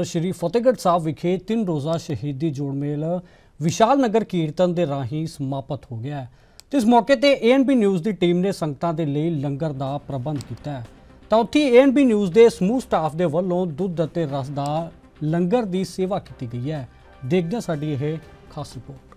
ਸ਼੍ਰੀ ਫਤਿਹਗੜ੍ਹ ਸਾਹਿਬ ਵਿਖੇ ਤਿੰਨ ਰੋਜ਼ਾ ਸ਼ਹੀਦੀ ਜੋੜ ਮੇਲ ਵਿਸ਼ਾਲ ਨਗਰ ਕੀਰਤਨ ਦੇ ਰਾਹੀਂ ਸਮਾਪਤ ਹੋ ਗਿਆ ਹੈ। ਇਸ ਮੌਕੇ ਤੇ ਏਐਨਬੀ ਨਿਊਜ਼ ਦੀ ਟੀਮ ਨੇ ਸੰਗਤਾਂ ਦੇ ਲਈ ਲੰਗਰ ਦਾ ਪ੍ਰਬੰਧ ਕੀਤਾ ਹੈ। ਤਾਂ ਉੱਥੇ ਏਐਨਬੀ ਨਿਊਜ਼ ਦੇ ਸਮੂਹ ਸਟਾਫ ਦੇ ਵੱਲੋਂ ਦੁੱਧ ਅਤੇ ਰਸ ਦਾ ਲੰਗਰ ਦੀ ਸੇਵਾ ਕੀਤੀ ਗਈ ਹੈ। ਦੇਖਦੇ ਸਾਡੀ ਇਹ ਖਾਸ ਰਿਪੋਰਟ।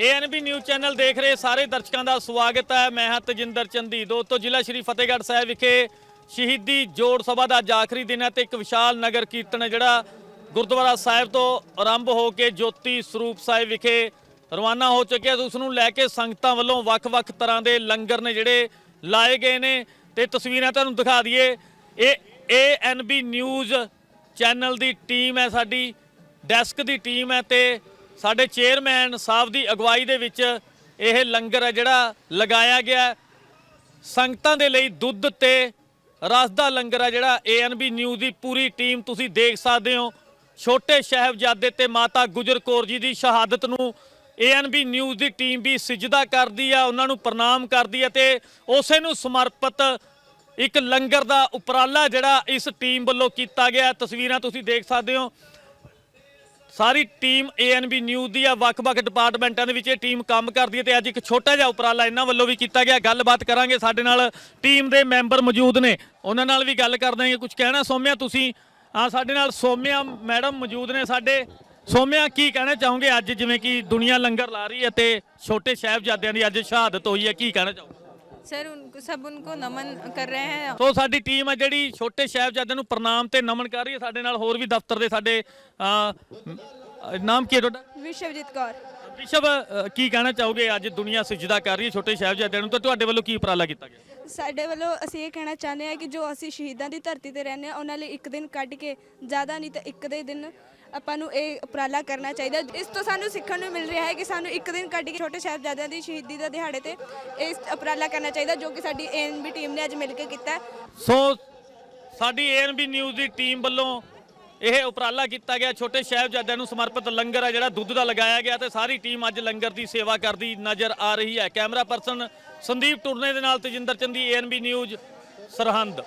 ਏਐਨਬੀ ਨਿਊਜ਼ ਚੈਨਲ ਦੇਖ ਰਹੇ ਸਾਰੇ ਦਰਸ਼ਕਾਂ ਦਾ ਸਵਾਗਤ ਹੈ। ਮੈਂ ਹਾਂ ਤਜਿੰਦਰ ਚੰਦੀ ਦੋਸਤੋ ਜ਼ਿਲ੍ਹਾ ਸ਼੍ਰੀ ਫਤਿਹਗੜ੍ਹ ਸਾਹਿਬ ਵਿਖੇ ਸ਼ਹੀਦੀ ਜੋੜ ਸਭਾ ਦਾ ਅੱਜ ਆਖਰੀ ਦਿਨ ਹੈ ਤੇ ਇੱਕ ਵਿਸ਼ਾਲ ਨਗਰ ਕੀਰਤਨ ਹੈ ਜਿਹੜਾ ਗੁਰਦੁਆਰਾ ਸਾਹਿਬ ਤੋਂ ਆਰੰਭ ਹੋ ਕੇ ਜੋਤੀ ਸਰੂਪ ਸਾਹਿਬ ਵਿਖੇ ਰਵਾਨਾ ਹੋ ਚੁੱਕਿਆ ਤੇ ਉਸ ਨੂੰ ਲੈ ਕੇ ਸੰਗਤਾਂ ਵੱਲੋਂ ਵੱਖ-ਵੱਖ ਤਰ੍ਹਾਂ ਦੇ ਲੰਗਰ ਨੇ ਜਿਹੜੇ ਲਾਏ ਗਏ ਨੇ। ਤੇ ਤਸਵੀਰਾਂ ਤੁਹਾਨੂੰ ਦਿਖਾ ਦਈਏ। ਇਹ ਏਐਨਬੀ ਨਿਊਜ਼ ਚੈਨਲ ਦੀ ਟੀਮ ਹੈ ਸਾਡੀ, ਡੈਸਕ ਦੀ ਟੀਮ ਹੈ ਤੇ ਸਾਡੇ ਚੇਅਰਮੈਨ ਸਾਹਿਬ ਦੀ ਅਗਵਾਈ ਦੇ ਵਿੱਚ ਇਹ ਲੰਗਰ ਹੈ ਜਿਹੜਾ ਲਗਾਇਆ ਗਿਆ। ਸੰਗਤਾਂ ਦੇ ਲਈ ਦੁੱਧ ਤੇ ਰਸ ਦਾ ਲੰਗਰ ਹੈ ਜਿਹੜਾ ਏਐਨਬੀ ਨਿਊਜ਼ ਦੀ ਪੂਰੀ ਟੀਮ ਤੁਸੀਂ ਦੇਖ ਸਕਦੇ ਹੋ। ਛੋਟੇ ਸਾਹਿਬਜ਼ਾਦੇ ਤੇ ਮਾਤਾ ਗੁਜਰ ਕੌਰ ਜੀ ਦੀ ਸ਼ਹਾਦਤ ਨੂੰ ਏਐਨਬੀ ਨਿਊਜ਼ ਦੀ ਟੀਮ ਵੀ ਸਿਜਦਾ ਕਰਦੀ ਆ, ਉਹਨਾਂ ਨੂੰ ਪ੍ਰਣਾਮ ਕਰਦੀ ਹੈ ਤੇ ਉਸੇ ਨੂੰ ਸਮਰਪਿਤ ਇੱਕ ਲੰਗਰ ਦਾ ਉਪਰਾਲਾ ਜਿਹੜਾ ਇਸ ਟੀਮ ਵੱਲੋਂ ਕੀਤਾ ਗਿਆ। ਤਸਵੀਰਾਂ ਤੁਸੀਂ ਦੇਖ ਸਕਦੇ ਹੋ। ਸਾਰੀ ਟੀਮ ਏਐਨਬੀ ਨਿਊਜ਼ ਦੀ ਆ, ਵੱਖ-ਵੱਖ ਡਿਪਾਰਟਮੈਂਟਾਂ ਦੇ ਵਿੱਚ ਇਹ ਟੀਮ ਕੰਮ ਕਰਦੀ ਹੈ ਤੇ ਅੱਜ ਇੱਕ ਛੋਟਾ ਜਿਹਾ ਉਪਰਾਲਾ ਇਹਨਾਂ ਵੱਲੋਂ ਵੀ ਕੀਤਾ ਗਿਆ। ਗੱਲਬਾਤ ਕਰਾਂਗੇ। ਸਾਡੇ ਨਾਲ ਟੀਮ ਦੇ ਮੈਂਬਰ ਮੌਜੂਦ ਨੇ। ਉਹਨਾਂ ਨਾਲ ਵੀ ਗੱਲ ਕਰਦੇ ਹਾਂ। ਕੁਝ ਕਹਿਣਾ ਸੋਮਿਆ, ਤੁਸੀਂ? ਆ ਸਾਡੇ ਨਾਲ ਸੋਮਿਆ ਮੈਡਮ ਮੌਜੂਦ ਨੇ ਸਾਡੇ। ਸੋਮਿਆ, ਕੀ ਕਹਿਣਾ ਚਾਹੋਗੇ ਅੱਜ? ਜਿਵੇਂ ਕਿ ਦੁਨੀਆ ਲੰਗਰ ਲਾ ਰਹੀ ਹੈ ਤੇ ਛੋਟੇ ਸਾਹਿਬਜ਼ਾਦਿਆਂ ਦੀ ਅੱਜ ਸ਼ਹਾਦਤ ਹੋਈ ਹੈ। ਕੀ ਕਹਿਣਾ ਚਾਹੋਗੇ? सर उनको सब उनको नमन कर रहे हैं ਸੋ ਸਾਡੀ ਟੀਮ ਹੈ ਜਿਹੜੀ ਛੋਟੇ ਸਾਹਿਬਜ਼ਾਦਿਆਂ ਨੂੰ ਪ੍ਰਣਾਮ ਤੇ ਨਮਨ ਕਰ ਰਹੀ ਹੈ ਸਾਡੇ ਨਾਲ ਹੋਰ ਵੀ ਦਫ਼ਤਰ ਦੇ ਸਾਡੇ ਅਹ, ਨਾਮ ਕੀ ਹੈ ਤੁਹਾਡਾ विश्वजीत कौर ਵਿਸ਼ਵ ਅ, ਕੀ ਕਹਿਣਾ ਚਾਹੋਗੇ ਅੱਜ ਦੁਨੀਆ ਸਜਦਾ ਕਰ ਰਹੀ ਹੈ ਛੋਟੇ ਸਾਹਿਬਜ਼ਾਦਿਆਂ ਨੂੰ ਤਾਂ ਤੁਹਾਡੇ ਵੱਲੋਂ ਕੀ ਉਪਰਾਲਾ ਕੀਤਾ ਗਿਆ ਸਾਡੇ ਵੱਲੋਂ ਅਸੀਂ ਇਹ ਕਹਿਣਾ ਚਾਹੁੰਦੇ ਹਾਂ ਕਿ ਜੋ ਅਸੀਂ ਸ਼ਹੀਦਾਂ ਦੀ ਧਰਤੀ ਤੇ ਰਹਿੰਦੇ ਹਾਂ, ਉਹਨਾਂ ਲਈ ਇੱਕ ਦਿਨ ਕੱਢ ਕੇ, ਜ਼ਿਆਦਾ ਨਹੀਂ ਤਾਂ ਇੱਕ ਦੇ ਦਿਨ ਆਪਾਂ ਨੂੰ ਇਹ ਉਪਰਾਲਾ ਕਰਨਾ ਚਾਹੀਦਾ। ਇਸ ਤੋਂ ਸਾਨੂੰ ਸਿੱਖਣ ਨੂੰ ਮਿਲ ਰਿਹਾ ਹੈ ਕਿ ਸਾਨੂੰ ਇੱਕ ਦਿਨ ਕੱਢ ਕੇ ਛੋਟੇ ਸਾਹਿਬਜ਼ਾਦਿਆਂ ਦੀ ਸ਼ਹੀਦੀ ਦਾ ਦਿਹਾੜੇ ਤੇ ਇਸ ਉਪਰਾਲਾ ਕਰਨਾ ਚਾਹੀਦਾ, ਜੋ ਕਿ ਸਾਡੀ ਏਐਨਬੀ ਟੀਮ ਨੇ ਅੱਜ ਮਿਲ ਕੇ ਕੀਤਾ। ਸੋ, ਸਾਡੀ ਏਐਨਬੀ ਨਿਊਜ਼ ਦੀ ਟੀਮ ਵੱਲੋਂ ਇਹ ਉਪਰਾਲਾ ਕੀਤਾ ਗਿਆ। ਛੋਟੇ ਸਾਹਿਬਜ਼ਾਦਿਆਂ ਨੂੰ ਸਮਰਪਿਤ ਲੰਗਰ ਹੈ ਜਿਹੜਾ ਦੁੱਧ ਦਾ ਲਗਾਇਆ ਗਿਆ ਤੇ ਸਾਰੀ ਟੀਮ ਅੱਜ ਲੰਗਰ ਦੀ ਸੇਵਾ ਕਰਦੀ ਨਜ਼ਰ ਆ ਰਹੀ ਹੈ। ਕੈਮਰਾ ਪਰਸਨ ਸੰਦੀਪ ਟੁਰਨੇ ਦੇ ਨਾਲ ਤੇਜਿੰਦਰ ਚੰਦੀ ਏਐਨਬੀ ਨਿਊਜ਼ ਸਰਹੰਦ।